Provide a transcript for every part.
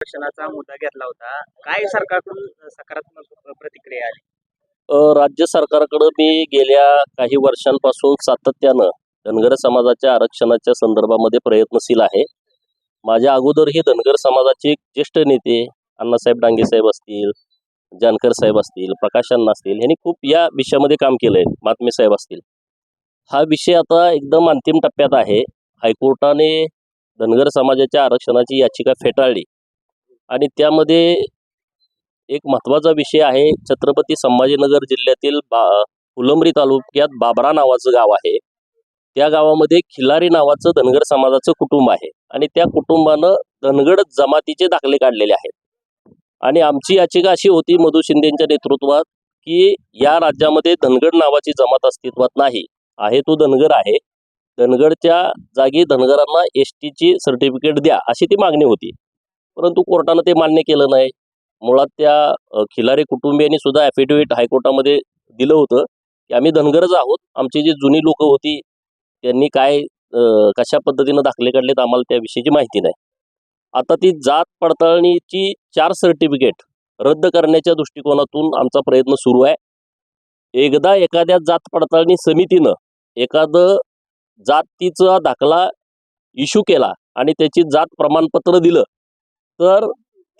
आरक्षणाचा मुद्दा घेतला होता. काय सरकारकडून सकारात्मक प्रतिक्रिया आली? अ, राज्य सरकारकडे मी गेल्या काही वर्षांपासून सातत्यानं धनगर समाजाच्या आरक्षणाच्या संदर्भामध्ये प्रयत्नशील आहे. माझ्या अगोदरही धनगर समाजाचे ज्येष्ठ नेते अण्णासाहेब डांगे साहेब असतील जानकर साहेब असतील प्रकाश अण्णा असतील यांनी खूप या विषयामध्ये काम केलंय मातमे साहेब असतील. हा विषय आता एकदम अंतिम टप्प्यात आहे. हायकोर्टाने धनगर समाजाच्या आरक्षणाची याचिका फेटाळली. आणि त्यामध्ये एक महत्त्वाचा विषय आहे. छत्रपती संभाजीनगर जिल्ह्यातील बा फुलंब्री तालुक्यात बाबरा नावाचं गाव आहे. त्या गावामध्ये खिलारी नावाचं धनगर समाजाचं कुटुंब आहे. आणि त्या कुटुंबानं धनगड जमातीचे दाखले काढलेले आहेत. आणि आमची याचिका अशी होती मधु शिंदेच्या नेतृत्वात की या राज्यामध्ये धनगड नावाची जमात अस्तित्वात नाही. आहे तो धनगर आहे. धनगडच्या जागी धनगरांना एस टीची सर्टिफिकेट द्या अशी ती मागणी होती. परंतु कोर्टानं ते मान्य केलं नाही. मुळात त्या खिलारे खिलारी कुटुंबियांनी सुद्धा ॲफिडेव्हिट हायकोर्टामध्ये दिलं होतं की आम्ही धनगरच आहोत. आमची जी जुनी लोक होती त्यांनी काय कशा पद्धतीनं दाखले काढलेत आम्हाला त्याविषयीची माहिती नाही. आता ती जात पडताळणीची चार सर्टिफिकेट रद्द करण्याच्या दृष्टिकोनातून आमचा प्रयत्न सुरू आहे. एकदा एखाद्या जात पडताळणी समितीनं एखादं जातीचा दाखला इश्यू केला आणि त्याची जात प्रमाणपत्र दिलं तर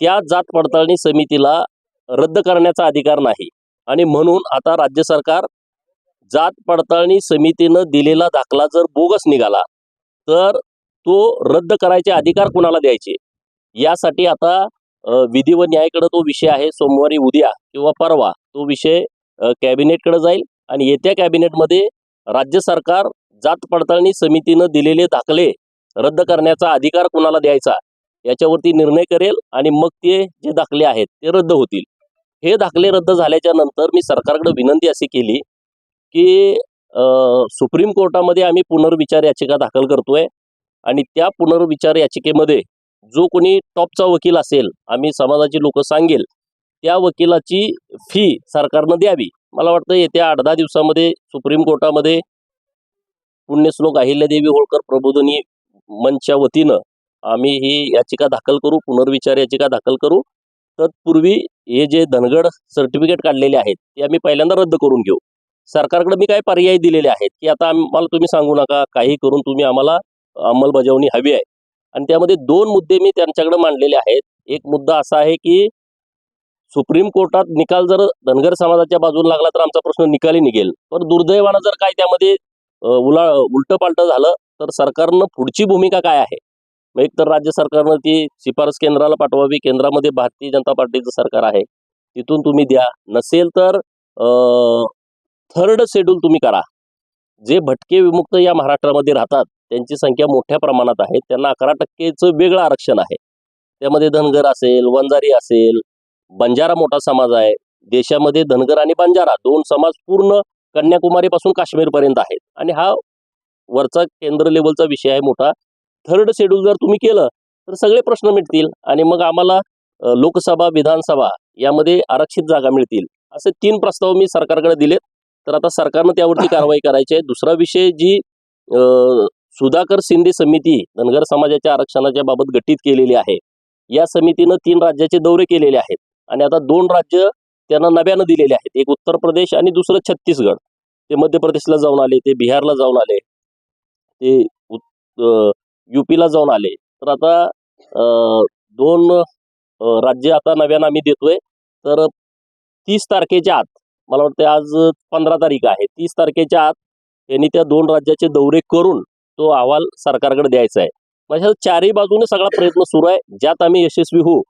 त्या जात पडताळणी समितीला रद्द करण्याचा अधिकार नाही. आणि म्हणून आता राज्य सरकार जात पडताळणी समितीनं दिलेला दाखला जर बोगस निघाला तर तो रद्द करायचे अधिकार कुणाला द्यायचे? यासाठी आता विधी व न्यायाकडे तो विषय आहे. सोमवारी उद्या किंवा परवा तो विषय कॅबिनेटकडे जाईल आणि येत्या कॅबिनेटमध्ये राज्य सरकार जात पडताळणी समितीनं दिलेले दाखले रद्द करण्याचा अधिकार कुणाला द्यायचा? याच्यावरती निर्णय करेल आणि मग ते जे दाखले आहेत ते रद्द होतील. हे दाखले रद्द झाल्याच्यानंतर मी सरकारकडे विनंती अशी केली की सुप्रीम कोर्टामध्ये आम्ही पुनर्विचार याचिका दाखल करतोय आणि त्या पुनर्विचार याचिकेमध्ये जो कोणी टॉपचा वकील असेल आम्ही समाजाची लोक सांगेल त्या वकिलाची फी सरकारनं द्यावी. मला वाटतं येत्या आठ दहा दिवसामध्ये सुप्रीम कोर्टामध्ये पुण्यश्लोक अहिल्यादेवी होळकर प्रबोधनी मंचच्या वतीनं आम्ही ही याचिका दाखल करू पुनर्विचार याचिका दाखल करू. तत्पूर्वी हे जे धनगड सर्टिफिकेट काढलेले आहेत ते आम्ही पहिल्यांदा रद्द करून घेऊ. सरकारकडे मी काय पर्याय दिलेले आहेत की आता आम्हाला तुम्ही सांगू नका काही करून तुम्ही आम्हाला अंमलबजावणी हवी आहे. आणि त्यामध्ये दोन मुद्दे मी त्यांच्याकडे मांडलेले आहेत. एक मुद्दा असा आहे की सुप्रीम कोर्टात निकाल जर धनगर समाजाच्या बाजूला लागला तर आमचा प्रश्न निकाली निघेल. पण दुर्दैवानं जर काय त्यामध्ये उला उलटं पालटं झालं तर सरकारनं पुढची भूमिका काय आहे? मग एक तर राज्य सरकारनं ती शिफारस केंद्राला पाठवावी केंद्रामध्ये भारतीय जनता पार्टीचं सरकार आहे तिथून तुम्ही द्या. नसेल तर थर्ड शेड्यूल तुम्ही करा. जे भटके विमुक्त या महाराष्ट्रामध्ये राहतात त्यांची संख्या मोठ्या प्रमाणात आहे. त्यांना अकरा टक्केचं वेगळं आरक्षण आहे. त्यामध्ये धनगर असेल वंजारी असेल बंजारा मोठा समाज आहे. देशामध्ये धनगर आणि बंजारा दोन समाज पूर्ण कन्याकुमारीपासून काश्मीरपर्यंत आहेत. आणि हा वरचा केंद्र लेवलचा विषय आहे मोठा. थर्ड शेड्यूल जर तुम्ही केलं तर सगळे प्रश्न मिटतील आणि मग आम्हाला लोकसभा विधानसभा यामध्ये आरक्षित जागा मिळतील. असे तीन प्रस्ताव मी सरकारकडे दिलेत. तर आता सरकारनं त्यावरती कारवाई करायची आहे. दुसरा विषय जी अ, सुधाकर शिंदे समिती धनगर समाजाच्या आरक्षणाच्या बाबत गठीत केलेली आहे. या समितीनं तीन राज्याचे दौरे केलेले आहेत. आणि आता दोन राज्य त्यांना नव्यानं दिलेले आहेत. एक उत्तर प्रदेश आणि दुसरं छत्तीसगड. ते मध्य प्रदेशला जाऊन आले ते बिहारला जाऊन आले. ते युपीला जाऊन आले. तर आता दोन राज्य आता नव्यानं आम्ही देतोय. तर तीस तारखेच्या आत मला वाटतं आज पंधरा तारीख आहे. तीस तारखेच्या आत यांनी त्या दोन राज्याचे दौरे करून तो अहवाल सरकारकडे द्यायचा आहे. म्हणजे चारही बाजूने सगळा प्रयत्न सुरू आहे. ज्यात आम्ही यशस्वी होऊ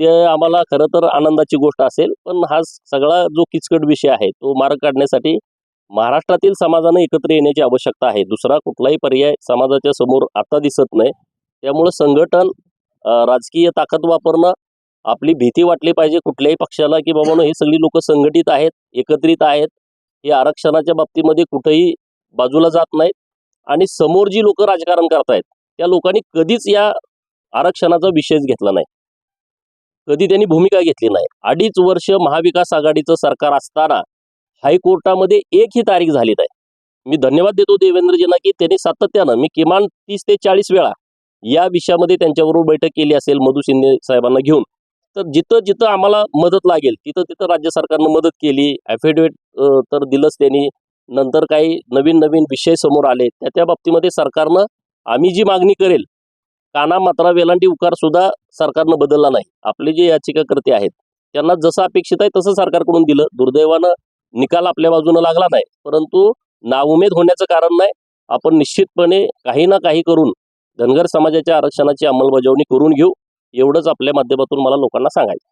ते आम्हाला खरं तर आनंदाची गोष्ट असेल. पण हा सगळा जो किचकट विषय आहे तो मार्ग काढण्यासाठी महाराष्ट्रातील समाजानं एकत्र येण्याची आवश्यकता आहे. दुसरा कुठलाही पर्याय समाजाच्या समोर आता दिसत नाही. त्यामुळं संघटन राजकीय ताकद वापरणं आपली भीती वाटली पाहिजे कुठल्याही पक्षाला की बाबा हे सगळी लोक संघटित आहेत एकत्रित आहेत. हे आरक्षणाच्या बाबतीमध्ये कुठेही बाजूला जात नाहीत. आणि समोर जी लोक राजकारण करतायत त्या लोकांनी कधीच या आरक्षणाचा विषयच घेतला नाही. कधी त्यांनी भूमिका घेतली नाही. अडीच वर्ष महाविकास आघाडीचं सरकार असताना हायकोर्टामध्ये एकही तारीख झाली नाही मी धन्यवाद देतो देवेंद्रजींना की त्यांनी सातत्यानं मी किमान तीस ते चाळीस वेळा या विषयामध्ये त्यांच्याबरोबर बैठक केली असेल मधु शिंदे साहेबांना घेऊन. तर जिथं जिथं आम्हाला मदत लागेल तिथं तिथं राज्य सरकारनं मदत केली ॲफिडेविट तर दिलंच त्यांनी. नंतर काही नवीन नवीन विषय समोर आले त्या त्या बाबतीमध्ये सरकारनं आम्ही जी मागणी करेल काना मात्रा वेलांटी उकार सुद्धा सरकारनं बदलला नाही. आपले जे याचिकाकर्ते आहेत त्यांना जसं अपेक्षित आहे तसं सरकारकडून दिलं. दुर्दैवानं निकाल आपल्या बाजूनं लागला नाही. परंतु नाउमेद होण्याचं कारण नाही. आपण निश्चितपणे काही ना काही करून धनगर समाजाच्या आरक्षणाची अंमलबजावणी करून घेऊ एवढंच आपल्या माध्यमातून मला लोकांना सांगायचं